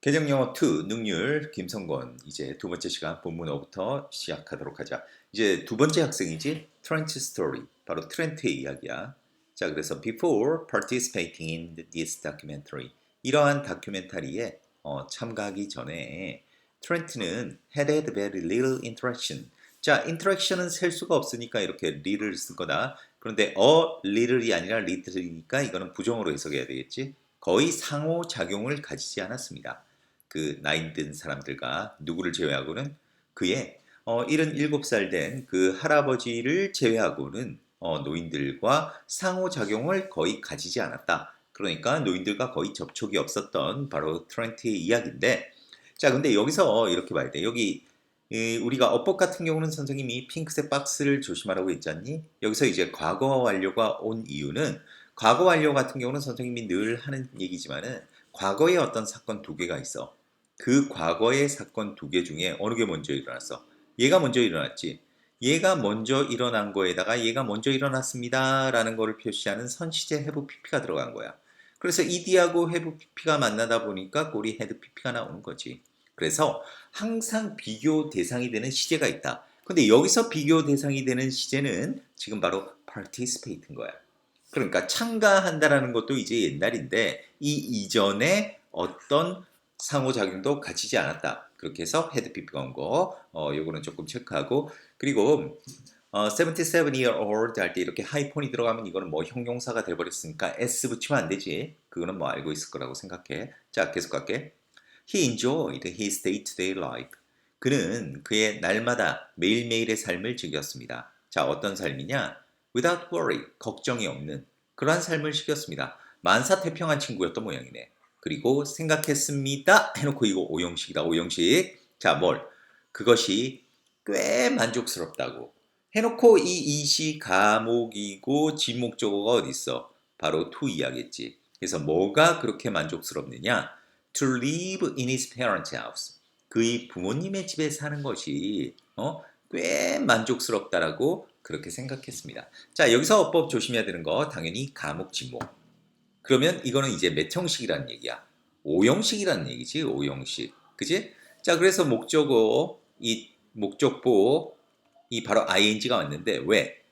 개정 영어 2 능률 김성권 이제 두 번째 시간 본문어부터 시작하도록 하자. 이제 두 번째 학생이지 트렌트 스토리 바로 트렌트의 이야기야. 자 그래서 before participating in this documentary 이러한 다큐멘터리에 어, 참가하기 전에 트렌트는 had had very little interaction. 자 interaction은 셀 수가 없으니까 이렇게 little를 쓴 거다. 그런데 a little이 아니라 little이니까 이거는 부정으로 해석해야 되겠지. 거의 상호 작용을 가지지 않았습니다. 그 나이 든 사람들과 누구를 제외하고는 그의 어, 77살 된 그 할아버지를 제외하고는 어, 노인들과 상호작용을 거의 가지지 않았다. 그러니까 노인들과 거의 접촉이 없었던 바로 트렌트의 이야기인데 자 근데 여기서 이렇게 봐야 돼. 여기 이, 우리가 어법 같은 경우는 선생님이 핑크색 박스를 조심하라고 했잖니? 여기서 이제 과거 완료가 온 이유는 과거 완료 같은 경우는 선생님이 늘 하는 얘기지만은 과거에 어떤 사건 두 개가 있어. 그 과거의 사건 두 개 중에 어느 게 먼저 일어났어? 얘가 먼저 일어났지. 얘가 먼저 일어난 거에다가 얘가 먼저 일어났습니다. 라는 거를 표시하는 선시제 해부 PP가 들어간 거야. 그래서 ED하고 해부 PP가 만나다 보니까 꼬리 헤드 PP가 나오는 거지. 그래서 항상 비교 대상이 되는 시제가 있다. 근데 여기서 비교 대상이 되는 시제는 지금 바로 participate인 거야. 그러니까 참가한다라는 것도 이제 옛날인데 이 이전에 어떤 상호작용도 갖추지 않았다. 그렇게 해서 헤드 온 거, 어, 요거는 조금 체크하고, 그리고, 어, 77 year old 할 때 이렇게 하이폰이 들어가면 이거는 뭐 형용사가 돼버렸으니까 S 붙이면 안 되지. 그거는 뭐 알고 있을 거라고 생각해. 자, 계속 갈게. He enjoyed his day-to-day life. 그는 그의 날마다 매일매일의 삶을 즐겼습니다. 자, 어떤 삶이냐? Without worry, 걱정이 없는 그러한 삶을 즐겼습니다. 만사태평한 친구였던 모양이네. 그리고 생각했습니다. 해놓고 이거 오형식이다. 오형식. 자, 뭘? 그것이 꽤 만족스럽다고. 해놓고 이 이시 가목이고 지목적어가 어디 있어? 바로 to 이야기했지. 그래서 뭐가 그렇게 만족스럽느냐? To live in his parents' house. 그의 부모님의 집에 사는 것이 어? 꽤 만족스럽다라고 그렇게 생각했습니다. 자, 여기서 어법 조심해야 되는 거 당연히 가목 지목. 그러면 이거는 이제 몇 형식이라는 얘기야? 5형식이라는 얘기지, 5형식. 그지? 자, 그래서 목적어, 이 목적보, 이 바로 ing가 왔는데, 왜?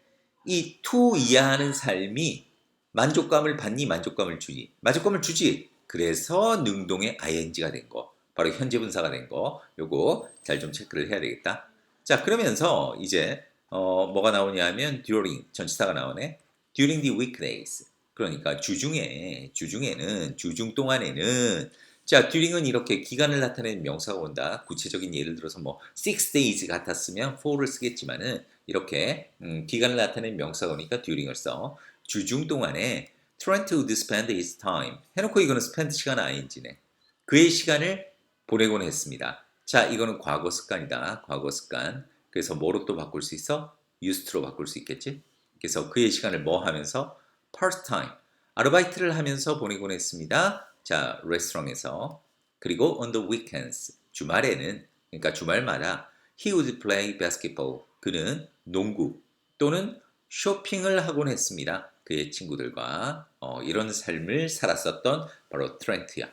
이 to 이하하는 삶이 만족감을 받니, 만족감을 주니? 만족감을 주지. 그래서 능동의 ing가 된 거. 바로 현재 분사가 된 거. 요거 잘 좀 체크를 해야 되겠다. 자, 그러면서 이제, 어, 뭐가 나오냐 하면 during, 전치사가 나오네. during the weekdays. 그러니까 주중에 주중에는 주중 동안에는 자 during은 이렇게 기간을 나타내는 명사가 온다. 구체적인 예를 들어서 뭐 six days 같았으면 for를 쓰겠지만은 이렇게 음, 기간을 나타내는 명사가 오니까 during을 써. 주중 동안에 Trent would spend his time 해놓고 이거는 spend 시간 ing네. 그의 시간을 보내곤 했습니다. 자 이거는 과거 습관이다. 과거 습관. 그래서 뭐로 또 바꿀 수 있어? used로 바꿀 수 있겠지? 그래서 그의 시간을 뭐 하면서 part-time 아르바이트를 하면서 보내곤 했습니다. 자, 레스토랑에서 그리고 on the weekends 주말에는 그러니까 주말마다 he would play basketball 그는 농구 또는 쇼핑을 하곤 했습니다. 그의 친구들과 어, 이런 삶을 살았었던 바로 트렌트야.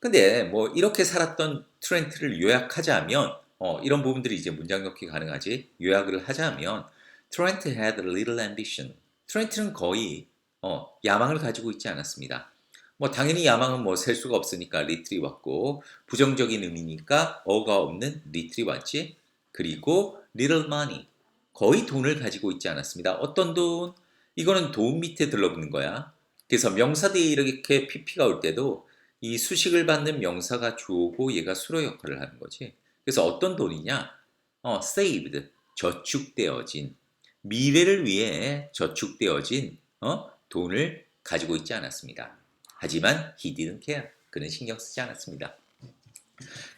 근데 뭐 이렇게 살았던 트렌트를 요약하자면 어, 이런 부분들이 이제 문장 넣기 가능하지. 요약을 하자면 트렌트 had a little ambition. 트렌트는 거의 어, 야망을 가지고 있지 않았습니다. 뭐 당연히 야망은 뭐 셀 수가 없으니까 리틀이 왔고 부정적인 의미니까 어가 없는 리틀이 왔지. 그리고 little money 거의 돈을 가지고 있지 않았습니다. 어떤 돈? 이거는 돈 밑에 들러붙는 거야. 그래서 명사 뒤에 이렇게 pp가 올 때도 이 수식을 받는 명사가 주어고 얘가 수로 역할을 하는 거지. 그래서 어떤 돈이냐? 어, saved 저축되어진 미래를 위해 저축되어진 어? 돈을 가지고 있지 않았습니다. 하지만 didn't care. 그는 신경 쓰지 않았습니다.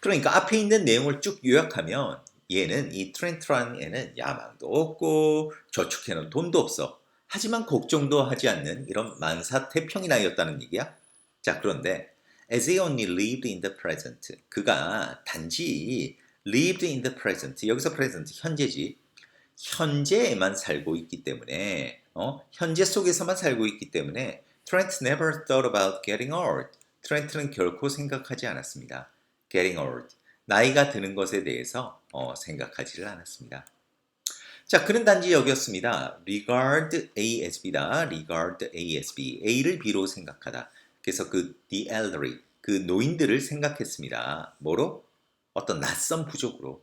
그러니까 앞에 있는 내용을 쭉 요약하면 얘는 이 트렌트라는 애는 야망도 없고 저축해놓은 돈도 없어. 하지만 걱정도 하지 않는 이런 만사태평이 나이였다는 얘기야. 자 그런데 as he only lived in the present 그가 단지 lived in the present 여기서 present 현재지 현재에만 살고 있기 때문에 어? 현재 속에서만 살고 있기 때문에 Trent never thought about getting old. 트렌트는 결코 생각하지 않았습니다. getting old. 나이가 드는 것에 대해서 어, 생각하지를 않았습니다. 자, 그는 단지 여겼습니다. regard ASB다. regard ASB. A를 B로 생각하다. 그래서 그 the elderly, 그 노인들을 생각했습니다. 뭐로? 어떤 낯선 부족으로.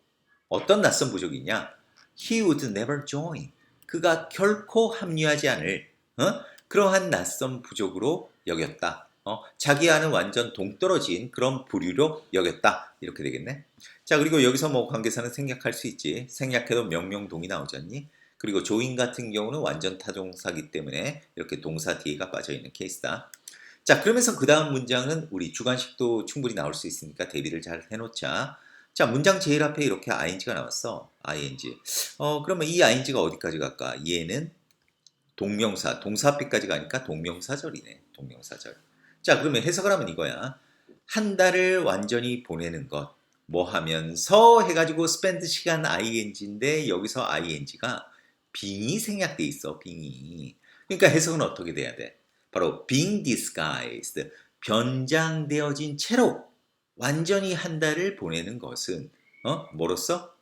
어떤 낯선 부족이냐? He would never join. 그가 결코 합류하지 않을 어? 그러한 낯선 부족으로 여겼다. 어? 자기와는 완전 동떨어진 그런 부류로 여겼다. 이렇게 되겠네. 자, 그리고 여기서 뭐 관계사는 생략할 수 있지. 생략해도 명명동이 나오잖니. 그리고 조인 같은 경우는 완전 타동사기 때문에 이렇게 동사 뒤에가 빠져 있는 케이스다. 자, 그러면서 그 다음 문장은 우리 주관식도 충분히 나올 수 있으니까 대비를 잘 해놓자. 자, 문장 제일 앞에 이렇게 ing가 나왔어. ing. 어, 그러면 이 ing가 어디까지 갈까? 얘는 동명사, 동사 앞에까지 가니까 동명사절이네. 동명사절. 자, 그러면 해석을 하면 이거야. 한 달을 완전히 보내는 것. 뭐 하면서 해가지고 spend 시간 ing인데 여기서 ing가 빙이 생략돼 있어. 빙이. 그러니까 해석은 어떻게 돼야 돼? 바로 being disguised. 변장되어진 채로 완전히 한 달을 보내는 것은 어? 뭐로써?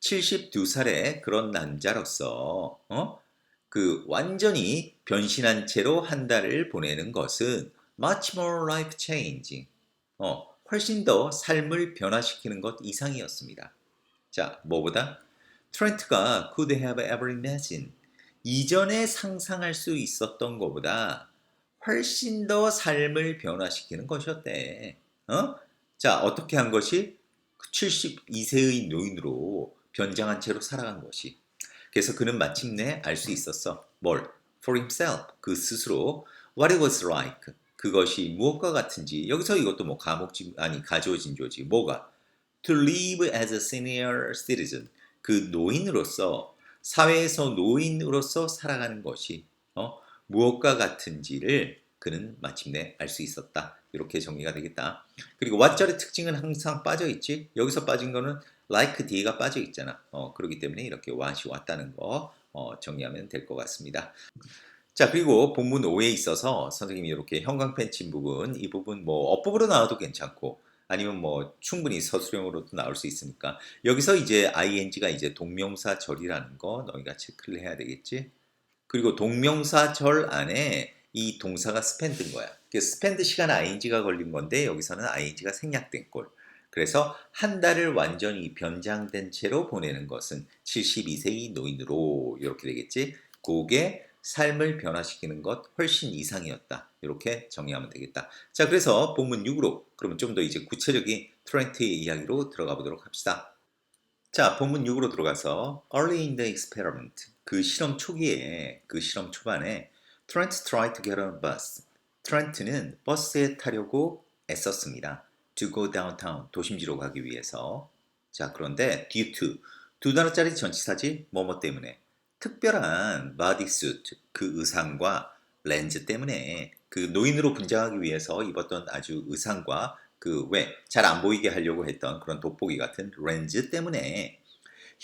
72살의 그런 남자로서 어? 그 완전히 변신한 채로 한 달을 보내는 것은 much more life changing. 어, 훨씬 더 삶을 변화시키는 것 이상이었습니다. 자, 뭐보다 트렌트가 could have ever imagined 이전에 상상할 수 있었던 것보다 훨씬 더 삶을 변화시키는 것이었대. 어? 자, 어떻게 한 것이 72세의 노인으로 변장한 채로 살아간 것이. 그래서 그는 마침내 알 수 있었어. 뭘? For himself. 그 스스로. What it was like. 그것이 무엇과 같은지. 여기서 이것도 뭐 가목지, 아니, 가조진조지. 뭐가? To live as a senior citizen. 그 노인으로서, 사회에서 노인으로서 살아가는 것이, 어? 무엇과 같은지를 그는 마침내 알 수 있었다. 이렇게 정리가 되겠다. 그리고 왓절의 특징은 항상 빠져 있지. 여기서 빠진 거는 like 뒤가 빠져 있잖아. 어, 그렇기 때문에 이렇게 what이 왔다는 거 어, 정리하면 될 것 같습니다. 자 그리고 본문 5에 있어서 선생님이 이렇게 형광 펜 친 부분 이 부분 뭐 업법으로 나와도 괜찮고 아니면 뭐 충분히 서술형으로도 나올 수 있으니까 여기서 이제 ing가 이제 동명사절이라는 거 너희가 체크를 해야 되겠지. 그리고 동명사절 안에 이 동사가 spend인 거야. spend 시간 ing가 걸린 건데 여기서는 ing가 생략된 꼴. 그래서 한 달을 완전히 변장된 채로 보내는 것은 72세의 노인으로 이렇게 되겠지. 그게 삶을 변화시키는 것 훨씬 이상이었다. 이렇게 정리하면 되겠다. 자, 그래서 본문 6으로 그러면 좀 더 이제 구체적인 트렌트의 이야기로 들어가 보도록 합시다. 자, 본문 6으로 들어가서 early in the experiment 그 실험 초기에 그 실험 초반에 Trent tried to get on a bus. 트렌트는 버스에 타려고 애썼습니다. to go downtown 도심지로 가기 위해서. 자, 그런데 due to 두 단어짜리 전치사지 뭐뭐 때문에 특별한 bodysuit 그 의상과 렌즈 때문에 그 노인으로 분장하기 위해서 입었던 아주 의상과 그 왜 잘 안 보이게 하려고 했던 그런 돋보기 같은 렌즈 때문에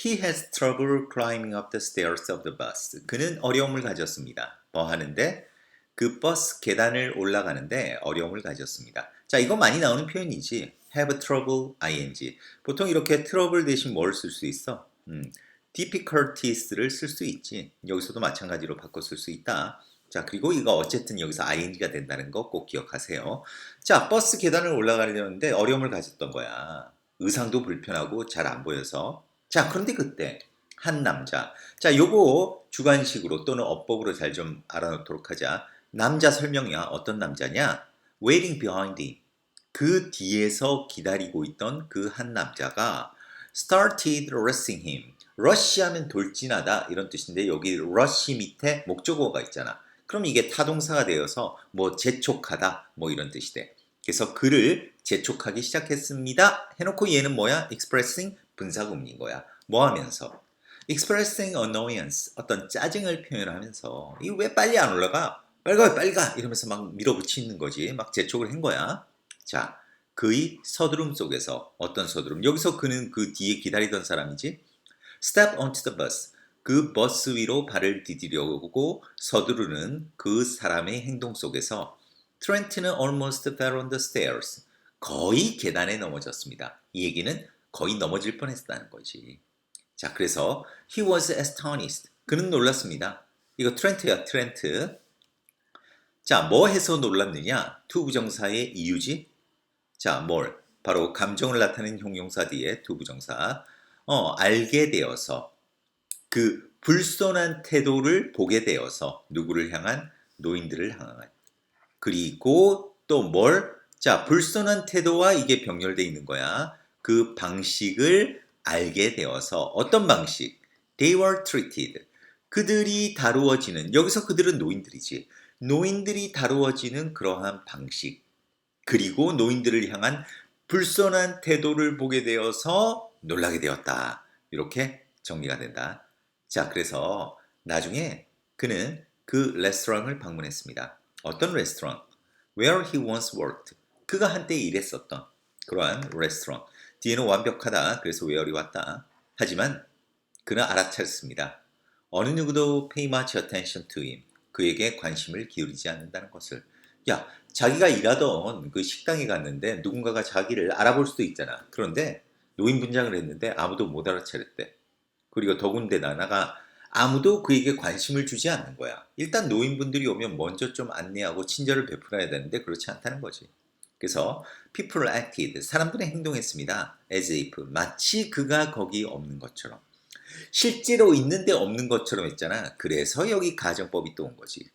He has trouble climbing up the stairs of the bus. 그는 어려움을 가졌습니다. 뭐 하는데 그 버스 계단을 올라가는데 어려움을 가졌습니다. 자, 이거 많이 나오는 표현이지. have trouble ing. 보통 이렇게 trouble 대신 뭘 쓸 수 있어? 음, difficulties를 쓸 수 있지. 여기서도 마찬가지로 바꿔 쓸 수 있다. 자, 그리고 이거 어쨌든 여기서 ing가 된다는 거 꼭 기억하세요. 자, 버스 계단을 올라가려는데 어려움을 가졌던 거야. 의상도 불편하고 잘 안 보여서. 자, 그런데 그때 한 남자. 자, 요거 주관식으로 또는 어법으로 잘 좀 알아놓도록 하자. 남자 설명이야. 어떤 남자냐? Waiting behind him. 그 뒤에서 기다리고 있던 그 한 남자가 started rushing him. rush하면 돌진하다 이런 뜻인데 여기 rush 밑에 목적어가 있잖아. 그럼 이게 타동사가 되어서 뭐 재촉하다 뭐 이런 뜻이 돼. 그래서 그를 재촉하기 시작했습니다. 해놓고 얘는 뭐야? expressing 분사구문인 거야. 뭐 하면서? Expressing annoyance 어떤 짜증을 표현하면서 이거 왜 빨리 안 올라가? 빨리 가 빨리 가 이러면서 막 밀어붙이는 거지. 막 재촉을 한 거야. 자, 그의 서두름 속에서 어떤 서두름? 여기서 그는 그 뒤에 기다리던 사람이지. Step onto the bus. 그 버스 위로 발을 디디려고 서두르는 그 사람의 행동 속에서 트렌트는 almost fell on the stairs. 거의 계단에 넘어졌습니다. 이 얘기는 거의 넘어질 뻔했다는 거지. 자, 그래서 he was astonished. 그는 놀랐습니다. 이거 트렌트야, 트렌트. 자, 뭐 해서 놀랐느냐? 투 부정사의 이유지? 자, 뭘? 바로 감정을 나타내는 형용사 뒤에 두 부정사. 어, 알게 되어서 그 불손한 태도를 보게 되어서 누구를 향한 노인들을 향한 그리고 또 뭘? 자, 불손한 태도와 이게 병렬돼 있는 거야. 그 방식을 알게 되어서 어떤 방식? They were treated. 그들이 다루어지는 여기서 그들은 노인들이지. 노인들이 다루어지는 그러한 방식. 그리고 노인들을 향한 불손한 태도를 보게 되어서 놀라게 되었다. 이렇게 정리가 된다. 자, 그래서 나중에 그는 그 레스토랑을 방문했습니다. 어떤 레스토랑? Where he once worked. 그가 한때 일했었던 그러한 레스토랑. 뒤에는 완벽하다. 그래서 where이 왔다. 하지만 그는 알아차렸습니다. 어느 누구도 pay much attention to him. 그에게 관심을 기울이지 않는다는 것을. 야, 자기가 일하던 그 식당에 갔는데 누군가가 자기를 알아볼 수도 있잖아. 그런데 노인 분장을 했는데 아무도 못 알아차렸대. 그리고 더군다나 나가 아무도 그에게 관심을 주지 않는 거야. 일단 노인분들이 오면 먼저 좀 안내하고 친절을 베풀어야 되는데 그렇지 않다는 거지. 그래서 people acted 사람들은 행동했습니다. as if 마치 그가 거기 없는 것처럼 실제로 있는데 없는 것처럼 했잖아. 그래서 여기 가정법이 또 온 거지.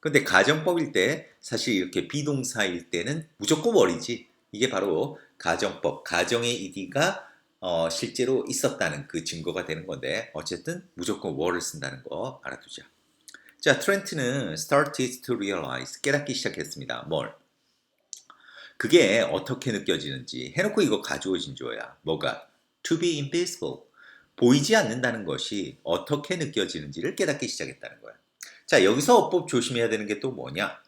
근데 가정법일 때 사실 이렇게 비동사일 때는 무조건 월이지. 이게 바로 가정법, 가정의 이디가 어, 실제로 있었다는 그 증거가 되는 건데 어쨌든 무조건 월을 쓴다는 거 알아두자. 자, 트렌트는 started to realize 깨닫기 시작했습니다. 뭘? 그게 어떻게 느껴지는지 해놓고 이거 가져오신 줘야 뭐가 to be invisible 보이지 않는다는 것이 어떻게 느껴지는지를 깨닫기 시작했다는 거야. 자 여기서 어법 조심해야 되는 게 또 뭐냐?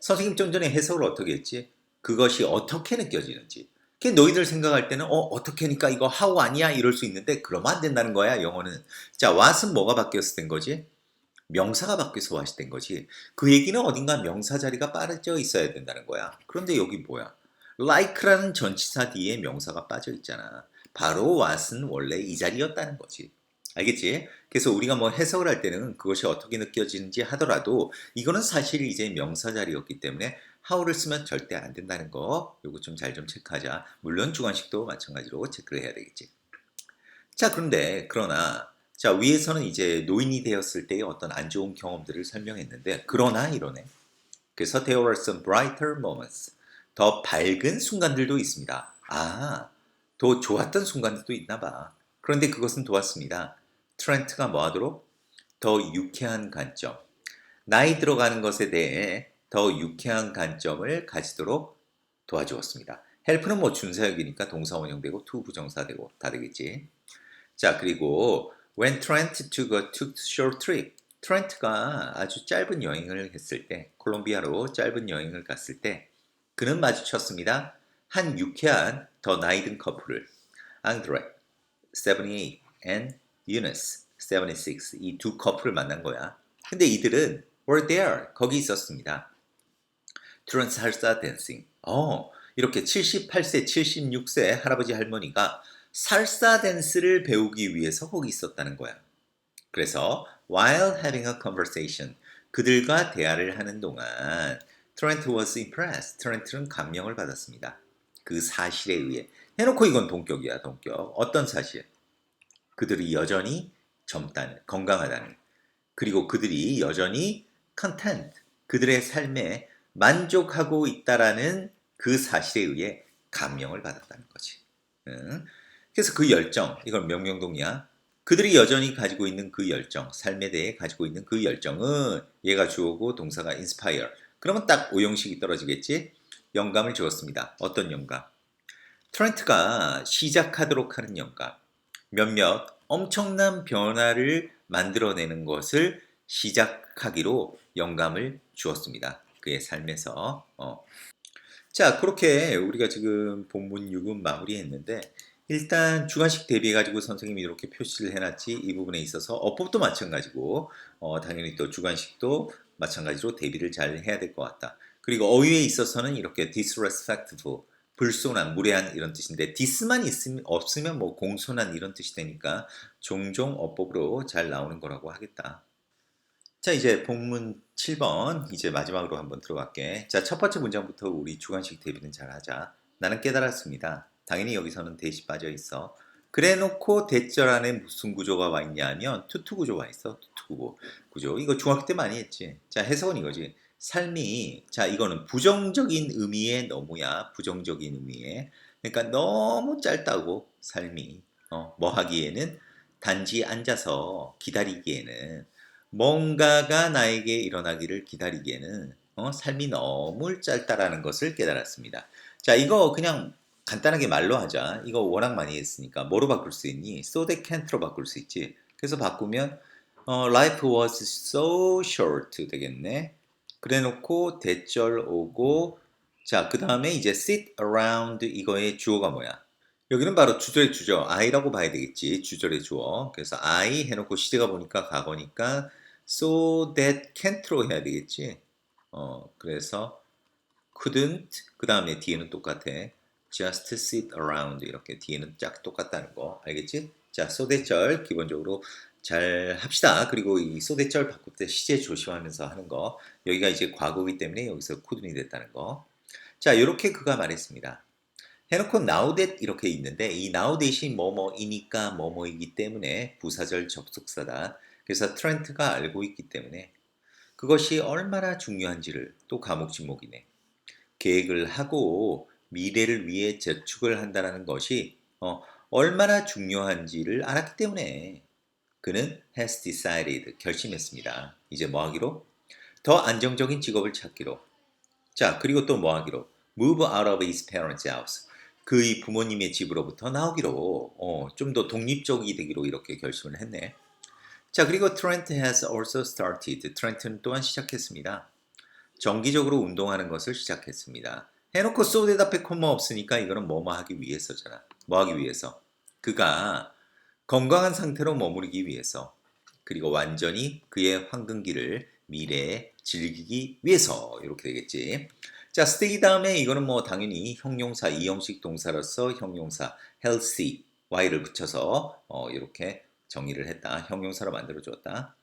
선생님 좀 전에 해석을 어떻게 했지? 그것이 어떻게 느껴지는지. 그 너희들 생각할 때는 어 어떻게 하니까 이거 how 아니야 이럴 수 있는데 그러면 안 된다는 거야 영어는. 자 what은 뭐가 바뀌었을 된 거지? 명사가 바뀌어서 what이 된 거지. 그 얘기는 어딘가 명사 자리가 빠져 있어야 된다는 거야. 그런데 여기 뭐야? like라는 전치사 뒤에 명사가 빠져 있잖아. 바로 what은 원래 이 자리였다는 거지. 알겠지? 그래서 우리가 뭐 해석을 할 때는 그것이 어떻게 느껴지는지 하더라도 이거는 사실 이제 명사 자리였기 때문에 how를 쓰면 절대 안 된다는 거 요거 좀 잘좀 체크하자. 물론 주관식도 마찬가지로 체크를 해야 되겠지. 자 그런데 그러나 자 위에서는 이제 노인이 되었을 때의 어떤 안 좋은 경험들을 설명했는데 그러나 이러네. 그래서 there were some brighter moments. 더 밝은 순간들도 있습니다. 아, 더 좋았던 순간들도 있나 봐. 그런데 그것은 도왔습니다. 트렌트가 뭐 하도록? 더 유쾌한 관점. 나이 들어가는 것에 대해 더 유쾌한 관점을 가지도록 도와주었습니다. 헬프는 뭐 준사역이니까 동사 원형되고 투 부정사 되고 다 되겠지. 자, 그리고 when Trent took a took short trip. 트렌트가 아주 짧은 여행을 했을 때, 콜롬비아로 짧은 여행을 갔을 때 그는 마주쳤습니다. 한 유쾌한 더 나이 든 커플을 앙드레 78 and Eunice 76 이 두 커플을 만난 거야. 근데 이들은 were there 거기 있었습니다. 트런 살사 댄싱. 어 이렇게 78세 76세 할아버지 할머니가 살사 댄스를 배우기 위해서 거기 있었다는 거야. 그래서 while having a conversation 그들과 대화를 하는 동안 트렌트 was impressed. 트렌트는 감명을 받았습니다. 그 사실에 의해. 해놓고 이건 동격이야, 동격. 어떤 사실? 그들이 여전히 젊다는, 건강하다는. 그리고 그들이 여전히 content, 그들의 삶에 만족하고 있다라는 그 사실에 의해 감명을 받았다는 거지. 응? 그래서 그 열정, 이건 명명동이야. 그들이 여전히 가지고 있는 그 열정, 삶에 대해 가지고 있는 그 열정은 얘가 주어고 동사가 inspire. 그러면 딱 오형식이 떨어지겠지? 영감을 주었습니다. 어떤 영감? 트렌트가 시작하도록 하는 영감. 몇몇 엄청난 변화를 만들어내는 것을 시작하기로 영감을 주었습니다. 그의 삶에서. 어. 자, 그렇게 우리가 지금 본문 6은 마무리했는데 일단 주관식 대비해 가지고 선생님이 이렇게 표시를 해놨지 이 부분에 있어서 어법도 마찬가지고 어, 당연히 또 주관식도 마찬가지로 대비를 잘 해야 될 것 같다. 그리고 어휘에 있어서는 이렇게 disrespectful, 불손한, 무례한 이런 뜻인데 dis만 있으면 없으면 뭐 공손한 이런 뜻이 되니까 종종 어법으로 잘 나오는 거라고 하겠다. 자, 이제 본문 7번 이제 마지막으로 한번 들어갈게. 자, 첫 번째 문장부터 우리 주관식 대비는 잘 하자. 나는 깨달았습니다. 당연히 여기서는 대시 빠져 있어. 그래 놓고 대절 안에 무슨 구조가 와 있냐 하면 투투 구조가 있어. 투투 구조. 이거 중학교 때 많이 했지. 자, 해석은 이거지. 삶이 자, 이거는 부정적인 의미의 너무야. 부정적인 의미의. 그러니까 너무 짧다고 삶이 어, 뭐 하기에는 단지 앉아서 기다리기에는 뭔가가 나에게 일어나기를 기다리기에는 어, 삶이 너무 짧다라는 것을 깨달았습니다. 자, 이거 그냥 간단하게 말로 하자. 이거 워낙 많이 했으니까 뭐로 바꿀 수 있니? So they can't로 바꿀 수 있지. 그래서 바꾸면 어, life was so short 되겠네. 그래놓고 대절 오고 자, 그 다음에 이제 sit around 이거의 주어가 뭐야? 여기는 바로 주절의 주죠. I라고 봐야 되겠지. 주절의 주어. 그래서 I 해놓고 시제가 보니까 과거니까 so that can't로 해야 되겠지. 어, 그래서 couldn't 그 다음에 뒤에는 똑같아. Just sit around 이렇게 뒤에는 짝 똑같다는 거 알겠지? 자, 소대절 기본적으로 잘 합시다. 그리고 이 소대절 바꿀 때 시제 조심하면서 하는 거. 여기가 이제 과거이기 때문에 여기서 couldn'이 됐다는 거. 자, 이렇게 그가 말했습니다. 해놓고 now that 이렇게 있는데 이 now that이 뭐뭐이니까 뭐뭐이기 때문에 부사절 접속사다. 그래서 트렌트가 알고 있기 때문에 그것이 얼마나 중요한지를 또 과목 지목이네. 계획을 하고 미래를 위해 저축을 한다는 것이 어, 얼마나 중요한지를 알았기 때문에 그는 has decided 결심했습니다. 이제 뭐 하기로? 더 안정적인 직업을 찾기로. 자, 그리고 또 뭐 하기로? move out of his parents' house. 그의 부모님의 집으로부터 나오기로 어, 좀 더 독립적이 되기로 이렇게 결심을 했네. 자, 그리고 Trent has also started. 트렌트는 또한 시작했습니다. 정기적으로 운동하는 것을 시작했습니다. 해놓고 소 대답에 콤마 없으니까 이거는 뭐뭐 하기 위해서잖아. 뭐 하기 위해서? 그가 건강한 상태로 머무르기 위해서 그리고 완전히 그의 황금기를 미래에 즐기기 위해서 이렇게 되겠지. 자, stay 다음에 이거는 뭐 당연히 형용사 이형식 동사로서 형용사 healthy y를 붙여서 어, 이렇게 정의를 했다. 형용사로 만들어 주었다.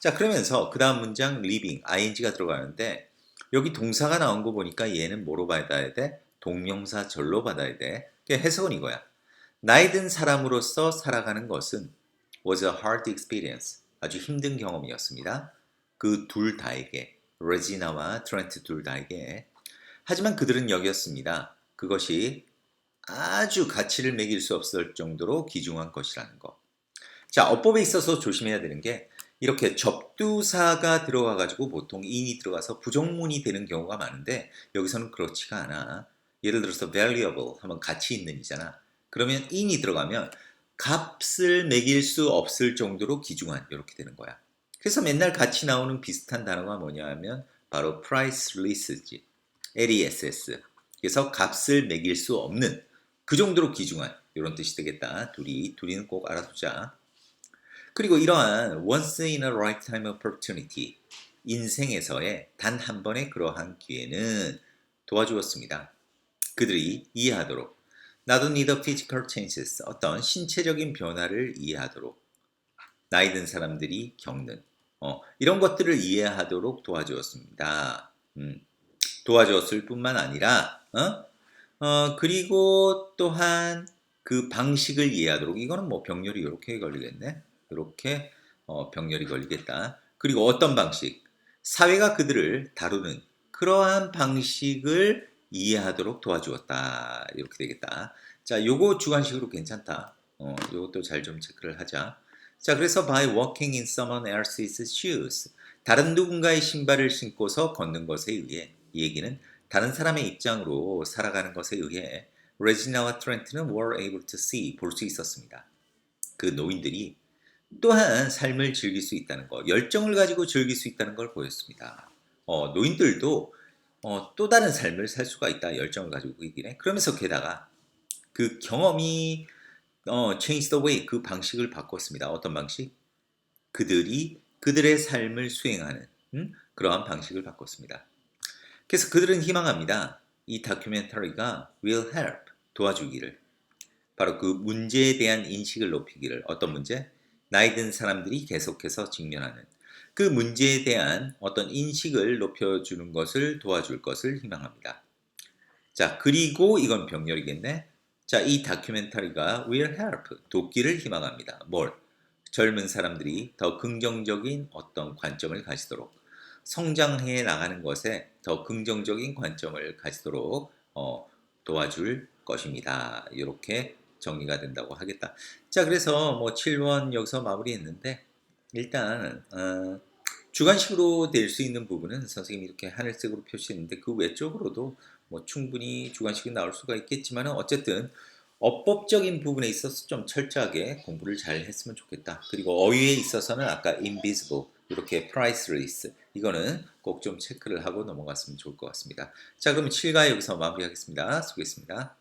자, 그러면서 그 다음 문장 living ing가 들어가는데 여기 동사가 나온 거 보니까 얘는 뭐로 받아야 돼? 동명사 절로 받아야 돼. 그게 해석은 이거야. 나이 든 사람으로서 살아가는 것은 was a hard experience. 아주 힘든 경험이었습니다. 그 둘 다에게 레지나와 트렌트 둘 다에게 하지만 그들은 여겼습니다. 그것이 아주 가치를 매길 수 없을 정도로 귀중한 것이라는 것. 자, 어법에 있어서 조심해야 되는 게 이렇게 접두사가 들어가 가지고 보통 in이 들어가서 부정문이 되는 경우가 많은데 여기서는 그렇지가 않아. 예를 들어서 valuable 하면 가치 있는 이잖아. 그러면 in이 들어가면 값을 매길 수 없을 정도로 귀중한 이렇게 되는 거야. 그래서 맨날 같이 나오는 비슷한 단어가 뭐냐 하면 바로 priceless지. LESS. 그래서 값을 매길 수 없는 그 정도로 귀중한 이런 뜻이 되겠다. 둘이 둘이는 꼭 알아두자. 그리고 이러한 once in a lifetime opportunity 인생에서의 단 한 번의 그러한 기회는 도와주었습니다. 그들이 이해하도록 나도 need a physical changes 어떤 신체적인 변화를 이해하도록 나이 든 사람들이 겪는 어, 이런 것들을 이해하도록 도와주었습니다. 음, 도와주었을 뿐만 아니라 어? 어, 그리고 또한 그 방식을 이해하도록 이거는 뭐 병렬이 이렇게 걸리겠네. 이렇게 어, 병렬이 걸리겠다. 그리고 어떤 방식? 사회가 그들을 다루는 그러한 방식을 이해하도록 도와주었다. 이렇게 되겠다. 자, 요거 주관식으로 괜찮다. 어, 요것도 잘 좀 체크를 하자. 자, 그래서 by walking in someone else's shoes. 다른 누군가의 신발을 신고서 걷는 것에 의해 이 얘기는 다른 사람의 입장으로 살아가는 것에 의해 레지나와 트렌트는 were able to see 볼 수 있었습니다. 그 노인들이 또한 삶을 즐길 수 있다는 것, 열정을 가지고 즐길 수 있다는 걸 보였습니다. 어, 노인들도 어, 또 다른 삶을 살 수가 있다. 열정을 가지고 있긴 해. 그러면서 게다가 그 경험이 어, change the way 그 방식을 바꿨습니다. 어떤 방식? 그들이 그들의 삶을 수행하는 음? 그러한 방식을 바꿨습니다. 그래서 그들은 희망합니다. 이 다큐멘터리가 will help 도와주기를 바로 그 문제에 대한 인식을 높이기를 어떤 문제? 나이 든 사람들이 계속해서 직면하는 그 문제에 대한 어떤 인식을 높여주는 것을 도와줄 것을 희망합니다. 자 그리고 이건 병렬이겠네. 자 이 다큐멘터리가 will help 돕기를 희망합니다. 뭘? 젊은 사람들이 더 긍정적인 어떤 관점을 가지도록 성장해 나가는 것에 더 긍정적인 관점을 가지도록 어, 도와줄 것입니다. 이렇게 정리가 된다고 하겠다. 자, 그래서 뭐 7번 여기서 마무리했는데 일단 어, 주관식으로 될 수 있는 부분은 선생님이 이렇게 하늘색으로 표시했는데 그 외적으로도 뭐 충분히 주관식이 나올 수가 있겠지만 어쨌든 어법적인 부분에 있어서 좀 철저하게 공부를 잘 했으면 좋겠다. 그리고 어휘에 있어서는 아까 invisible 이렇게 priceless 이거는 꼭 좀 체크를 하고 넘어갔으면 좋을 것 같습니다. 자, 그럼 7가 여기서 마무리하겠습니다. 수고했습니다.